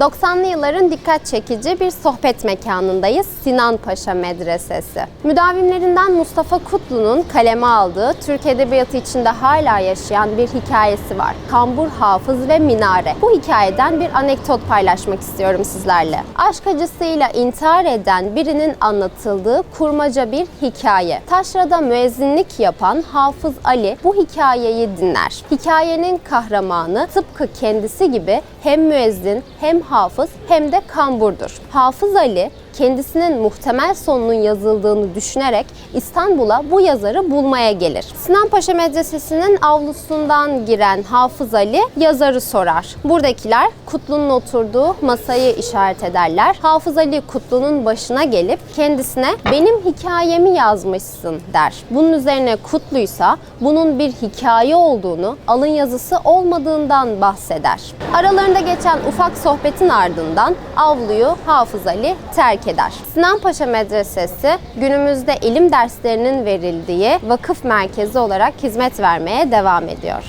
90'lı yılların dikkat çekici bir sohbet mekanındayız. Sinan Paşa Medresesi. Müdavimlerinden Mustafa Kutlu'nun kaleme aldığı Türk Edebiyatı içinde hala yaşayan bir hikayesi var. Kambur Hafız ve Minare. Bu hikayeden bir anekdot paylaşmak istiyorum sizlerle. Aşk acısıyla intihar eden birinin anlatıldığı kurmaca bir hikaye. Taşra'da müezzinlik yapan Hafız Ali bu hikayeyi dinler. Hikayenin kahramanı tıpkı kendisi gibi hem müezzin hem hafız hem de kamburdur. Hafız Ali kendisinin muhtemel sonunun yazıldığını düşünerek İstanbul'a bu yazarı bulmaya gelir. Sinan Paşa Medresesi'nin avlusundan giren Hafız Ali yazarı sorar. Buradakiler Kutlu'nun oturduğu masayı işaret ederler. Hafız Ali Kutlu'nun başına gelip kendisine benim hikayemi yazmışsın der. Bunun üzerine Kutlu'ysa bunun bir hikaye olduğunu, alın yazısı olmadığından bahseder. Aralarında geçen ufak sohbetin ardından avluyu Hafız Ali terk eder. Sinan Paşa Medresesi günümüzde ilim derslerinin verildiği vakıf merkezi olarak hizmet vermeye devam ediyor.